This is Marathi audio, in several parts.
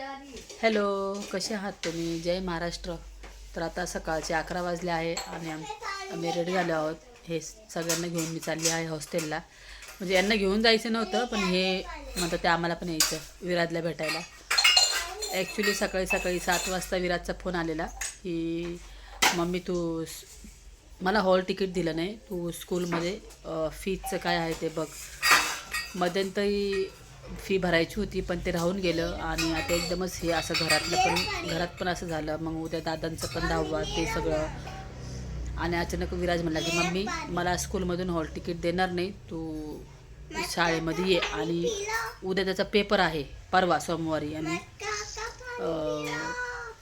हॅलो कसे आहात तुम्ही? जय महाराष्ट्र. तर आता सकाळचे अकरा वाजले आहे आणि आम आम्ही रेडी झालो आहोत. हे सगळ्यांना घेऊन मी चालली आहे हॉस्टेलला. म्हणजे यांना घेऊन जायचं नव्हतं पण हे म्हणतात ते आम्हाला पण यायचं विराजला भेटायला. ॲक्च्युली सकाळी सकाळी सात वाजता विराजचा फोन आलेला की मम्मी तू मला हॉल तिकीट दिलं नाही. तू स्कूलमध्ये फीजचं काय आहे ते बघ. मध्यंतरी फी भरायची होती पण ते राहून गेलं आणि आता एकदमच हे असं घरातलं पण घरात पण असं झालं. मग उद्या दादांचं पण दहावा ते सगळं. आणि अचानक विराज म्हणला की मम्मी मला स्कूलमधून हॉल तिकीट देणार नाही तू शाळेमध्ये ये. आणि उद्या त्याचा पेपर आहे परवा सोमवारी. आणि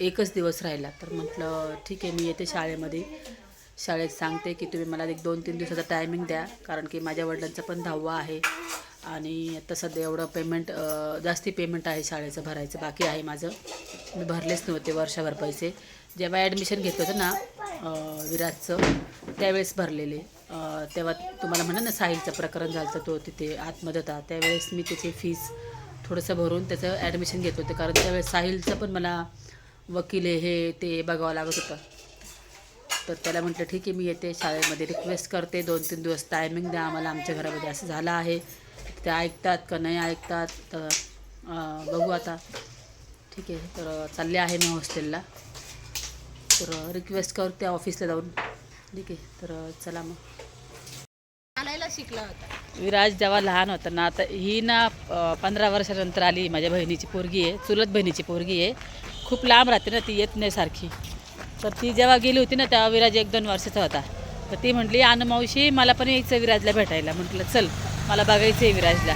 एकच दिवस राहिला. तर म्हटलं ठीक आहे मी येते शाळेमध्ये. शाळेत सांगते की तुम्ही मला एक दोन तीन दिवसाचा टायमिंग द्या कारण की माझ्या वडिलांचा पण दहावा आहे. आणि आता सध्या एवढं पेमेंट जास्ती पेमेंट आहे शाळेचं भरायचं बाकी आहे माझं. मी भरलेच नव्हते वर्षभर पैसे. जेव्हा ॲडमिशन घेतलं होतं ना विराजचं त्यावेळेस भरलेले. तेव्हा तुम्हाला म्हणा ना साहिलचं प्रकरण झालं तो तिथे आतमध्ये होता. त्यावेळेस मी त्याची फीस थोडंसं भरून त्याचं ॲडमिशन घेत होते. कारण त्यावेळेस साहिलचं पण मला वकील हे ते बघावं लागत होतं. तर त्याला म्हटलं ठीक आहे मी येते शाळेमध्ये. रिक्वेस्ट करते दोन तीन दिवस टायमिंग द्या आम्हाला आमच्या घरामध्ये असं झालं आहे. ते ऐकतात का नाही ऐकतात तर बघू आता. ठीक आहे तर चालले आहे मी हॉस्टेलला. तर रिक्वेस्ट करते ऑफिसला जाऊन. ठीक आहे तर चला मग. चालायला शिकला होता. विराज जेव्हा लहान होता ना आता ही ना पंधरा वर्षानंतर आली माझ्या बहिणीची पोरगी आहे चुलत बहिणीची पोरगी आहे. खूप लांब राहते ना ती येत नाही सारखी. तर ती जेव्हा गेली होती ना तेव्हा विराज एक दोन वर्षाचा होता. तर ती म्हटली आन मावशी मला पण यायचं विराजला भेटायला. म्हटलं चल. मला बघायचं आहे विराजला.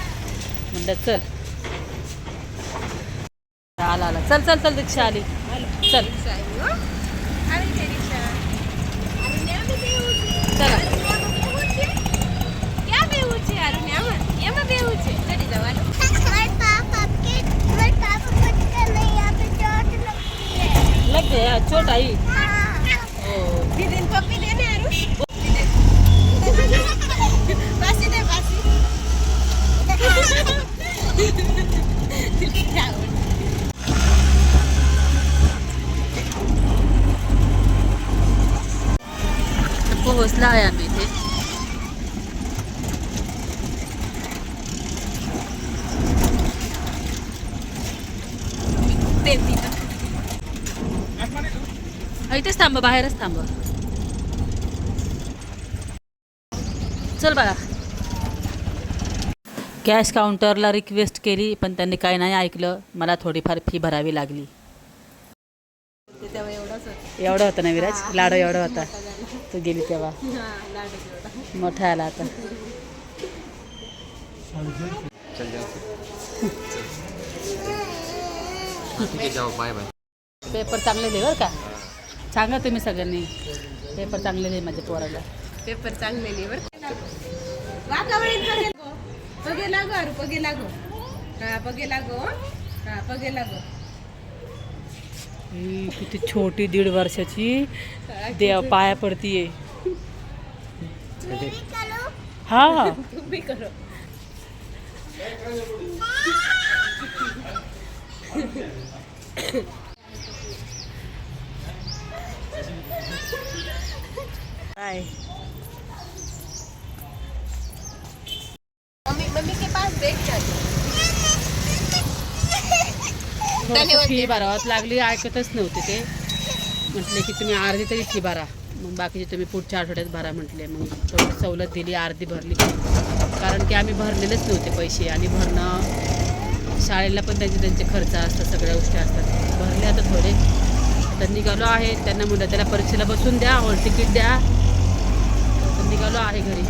म्हटलं चल. आला आला. चल चल चल रिक्षा आली. चल. चला. लग गया चोट आई ओ. पोहोचला आहे आम्ही इथे हा, इथेच थांब बाहेरच थांब. चल बाळा. कॅश काउंटरला रिक्वेस्ट केली पण त्यांनी काय नाही ऐकलं. मला थोडीफार फी भरावी लागली. तेव्हा एवढाच होता एवढं होतं ना विराज? लाडो एवढा होता. तू गेली तेव्हा. हा लाडू एवढा मोठा आला आता. ठीक आहे जाऊ बाय बाय पेपर चांगले दे बरं का. सांगा तुम्ही सगळ्यांनी. पेपर चांगले दे माझ्या पोराला. पेपर चांगले नाही बरं वातावरण बघे गो. बघे लागो अरे बघे लागो. हा बघे लागो हा. बघे लागो. ही किती छोटी दीड वर्षाची देव पाया पडतीये. हा. तुम्ही करो. काय मम्मी मम्मी के पास देख थोडंसं फी भरावाच लागली ऐकतच नव्हते ते म्हटले की तुम्ही अर्धी तरी फी भरा मग बाकीचे तुम्ही पुढच्या आठवड्यात भरा म्हटले मग थोडी सवलत दिली अर्धी भरली. कारण की आम्ही भरलेलेच नव्हते पैसे आणि भरणं शाळेला पण त्यांचे त्यांचे खर्च असतात सगळ्या गोष्टी असतात. भरले आता थोडे. आता निघालो आहे त्यांना म्हणलं त्याला परीक्षेला बसून द्या हॉल तिकीट द्या. तर निघालो आहे घरी.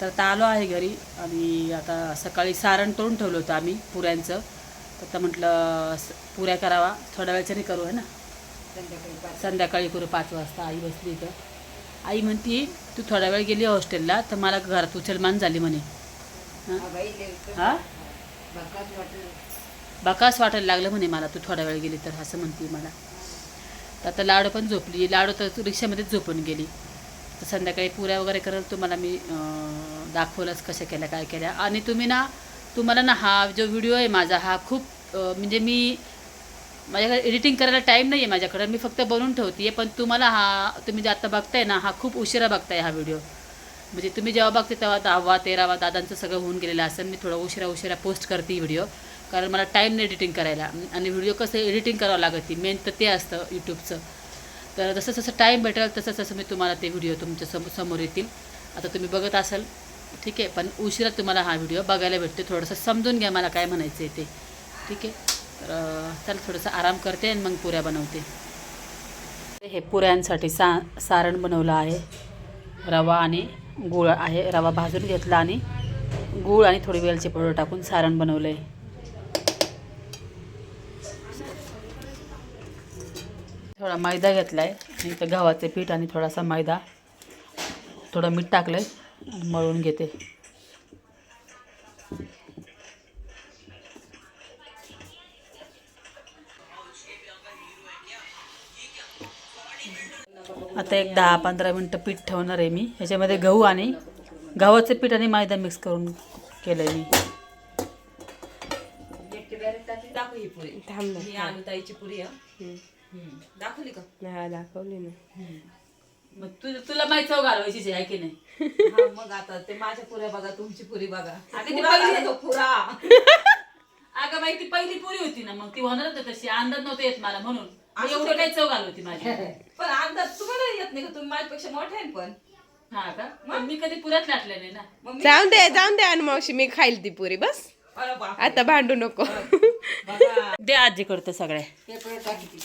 तर आता आलो आहे घरी आणि आता सकाळी सारण तोडून ठेवलं होतं आम्ही पुऱ्यांचं. तर आता म्हटलं पुऱ्या करावा. थोड्या वेळच्याने करू आहे ना? संध्याकाळी करू पाच वाजता आई बसली इथं. आई म्हणती तू थोडा वेळ गेली हॉस्टेलला तर मला घरात उचलमान झाली म्हणे. हां? बकास वाटायला लागलं म्हणे मला तू थोडा वेळ गेली तर असं म्हणते मला. तर आता लाडू पण झोपली लाडू तर रिक्षामध्येच झोपून गेली. आता संध्याकाळी पुऱ्या वगैरे करेल तुम्हाला मी दाखवलंच कशा केल्या काय केल्या. आणि तुम्ही ना तुम्हाला ना हा जो व्हिडिओ आहे माझा हा खूप म्हणजे मी माझ्याकडे एडिटिंग करायला टाईम नाही आहे माझ्याकडं. मी फक्त बनवून ठेवते पण तुम्हाला हा तुम्ही जे आता बघताय ना हा खूप उशिरा बघताय हा व्हिडिओ म्हणजे तुम्ही जेव्हा बघते तेव्हा दहावा तेरावा दादांचं सगळं होऊन गेलेलं असेल मी थोडं उशिरा उशिरा पोस्ट करते व्हिडिओ कारण मला टाईम नाही एडिटिंग करायला. आणि व्हिडिओ कसं एडिटिंग करावं लागते मेन तर ते असतं यूट्यूबचं तर जसं जसं टाईम भेटेल तसं तसं मी तुम्हाला ते व्हिडिओ तुमच्या सम समोर येतील. आता तुम्ही बघत असाल ठीक आहे. पण उशिरा तुम्हाला हा व्हिडिओ बघायला भेटतो थोडंसं समजून घ्या मला काय म्हणायचं आहे ते. ठीक आहे? तर चल थोडंसं आराम करते आणि मग पुऱ्या बनवते. हे पुऱ्यांसाठी सा सारण बनवलं आहे. रवा आणि गूळ आहे. रवा भाजून घेतला आणि गूळ आणि थोडी वेलची पावडर टाकून सारण बनवलं आहे थोडा मैदा घेतला आहे आणि इथं गव्हाचे पीठ आणि थोडासा मैदा. थोडं मीठ टाकलं आहे मळून घेते. आता एक दहा पंधरा मिनटं पीठ ठेवणार आहे मी. ह्याच्यामध्ये गहू आणि गव्हाचं पीठ आणि मैदा मिक्स करून केलं आहे मी ही ही दाखवली का? हा दाखवली ना. मग तुला माहिती चव घालवायची आहे की नाही? हा, मग आता ते माझ्या पुऱ्या बघा तुमची पुरी बघा. अगं पुरा अगं बाई ती पहिली पुरी होती ना मग ती होणारच होती तशी. अंदाज नव्हता येत मला म्हणून. एवढं काही चव घालवती माझी. पण अंदाज तुम्हाला येत नाही का? तुम्ही माझ्यापेक्षा मोठे आहे पण. हा का? मग? मी कधी पुऱ्यात लाटले नाही ना. मग मी जाऊन दे जाऊन दे आणि मावशी मी खाईल ती पुरी बस. अरे बाप आता भांडू नको. बघा. दे आजी करते हे टाकी ती.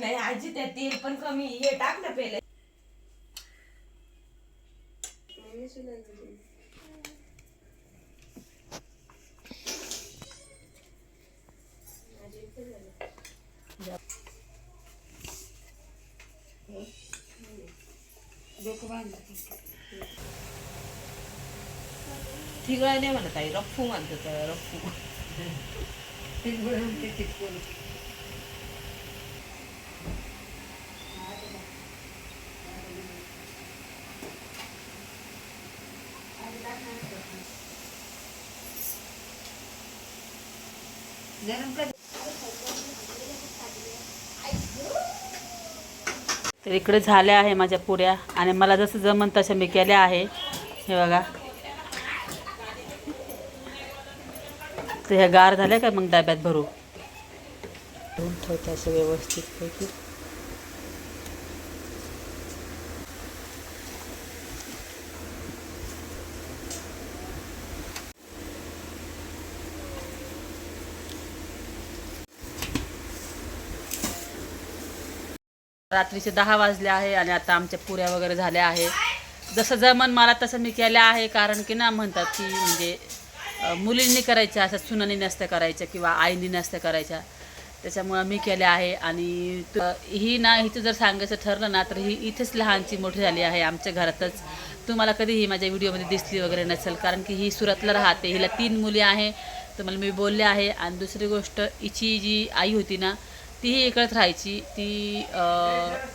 नाही आजी त्या तेल पण कमी हे टाक ना पहिले. ठिगळा नाही म्हणत आई रफ्फू म्हणतो तर रफ्फू तर इकडे झाल्या आहे माझ्या पुऱ्या. आणि मला जसं जमन तशा मी केल्या आहे. हे बघा. तर ह्या गार झाल्या का मग डब्यात भरू? ठेवते असं व्यवस्थितपैकी. रात्रीचे दहा वाजले आहे आणि आता आमच्या पुऱ्या वगैरे झाल्या आहे. जसं जमन मला तसं मी केलं आहे कारण की ना म्हणतात की म्हणजे मुलींनी करायच्या असं सुनानी नसत्या करायच्या किंवा आईनी नसत्या करायच्या. त्याच्यामुळं मी केल्या आहे आणि ही ना हिचं जर सांगायचं ठरलं ना तर ही इथेच लहानची मोठी झाली आहे आमच्या घरातच. तुम्हाला कधीही माझ्या व्हिडिओमध्ये दिसली वगैरे नसेल कारण की ही सुरतला राहते. हिला तीन मुली आहे तुम्हाला मी बोलले आहे. आणि दुसरी गोष्ट हिची जी आई होती ना तीही इकडंच राहायची. ती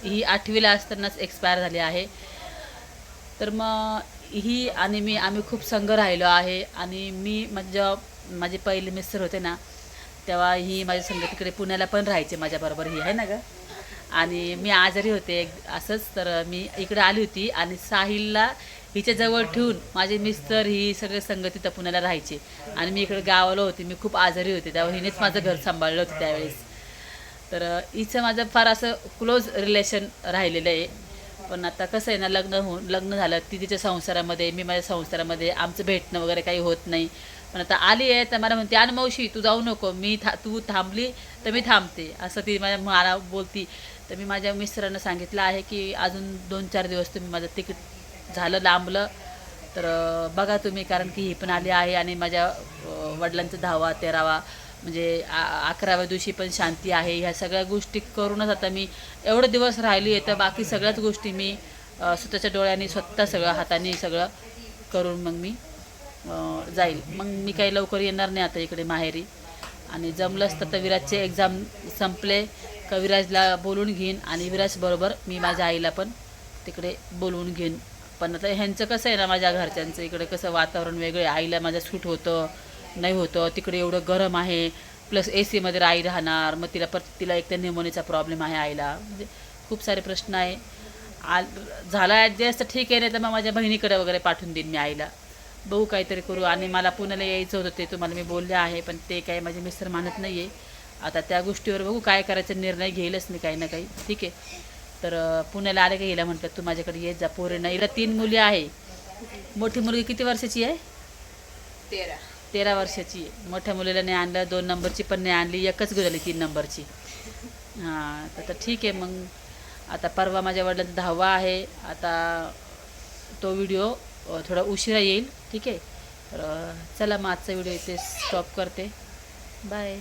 ही आठवीला असतानाच एक्सपायर झाली आहे. तर मग ही आणि मी आम्ही खूप संघ राहिलो आहे. आणि मी म्हणजे माझे पहिले मिस्टर होते ना तेव्हा ही माझ्या संघ तिकडे पुण्याला पण राहायचे माझ्याबरोबर ही आहे ना गं? आणि मी आजारी होते. एक- असंच तर मी इकडे आली होती आणि साहिलला हिच्या जवळ ठेवून माझे मिस्टर ही सगळे संघ तिथं पुण्याला राहायचे. आणि मी इकडे गावाला होते. मी खूप आजारी होते. तेव्हा हिनेच माझं घर सांभाळलं होतं त्यावेळेस. तर हिचं माझं फार असं क्लोज रिलेशन राहिलेलं आहे. पण आता कसं आहे ना लग्न होऊन लग्न झालं ती तिच्या संसारामध्ये मी माझ्या संसारामध्ये आमचं भेटणं वगैरे काही होत नाही. पण आता आली आहे तर मला म्हणते आणि मावशी तू जाऊ नको मी था तू थांबली तर मी थांबते. असं ती माझ्या मला बोलती. तर मी माझ्या मिस्टरांना सांगितलं आहे की अजून दोन चार दिवस तुम्ही माझं तिकीट झालं लांबलं तर बघा तुम्ही कारण की ही पण आली आहे आणि माझ्या वडिलांचं वडिलांचा दहावा तेरावा म्हणजे आ- अकराव्या दिवशी पण शांती आहे. ह्या सगळ्या गोष्टी करूनच आता मी एवढे दिवस राहिली आहे तर बाकी सगळ्याच गोष्टी मी स्वतःच्या डोळ्याने स्वतः सगळं हाताने सगळं करून मग मी जाईल. मग मी काही लवकर येणार नाही आता इकडे माहेरी. आणि जमलंच तर विराजचे एक्झाम संपले. का विराजला बोलून घेईन आणि विराजबरोबर मी माझ्या आईला पण तिकडे बोलवून घेईन. पण आता ह्यांचं कसं आहे ना माझ्या घरच्यांचं इकडे कसं वातावरण वेगळं आईला माझं सूट होतं. नाही होतं. तिकडे एवढं गरम आहे. प्लस ए सीमध्ये आई राहणार. मग तिला परत तिला एक तर निमोनीचा प्रॉब्लेम आहे आईला. म्हणजे खूप सारे प्रश्न आहे. आ झाला ॲडजस्ट तर ठीक आहे. नाही तर मग माझ्या बहिणीकडे वगैरे पाठवून देईन मी आईला. बघू काहीतरी करू. आणि मला पुण्याला यायचं होतं. ते तुम्हाला मी बोलले आहे. पण ते काही माझे मिस्टर मानत नाही आहे आता त्या गोष्टीवर बघू काय करायचा. निर्णय घेईलच मी काही ना काही. ठीक आहे. तर पुण्याला आले का हिला म्हटलं तू माझ्याकडे येत जा. पोरींना हिला तीन मुली आहे. मोठी मुलगी किती वर्षाची आहे? तेरा. तेरा वर्षाची मोठ्या मुलीला नाही आणलं दोन नंबरची पण नाही आणली एकच गुजरली तीन नंबरची. हां तर तर ठीक आहे मग. आता परवा माझ्या वडिलांचा दहावा आहे. आता तो व्हिडिओ थोडा उशिरा येईल. ठीक आहे? तर चला मग आजचा व्हिडिओ इथे स्टॉप करते. बाय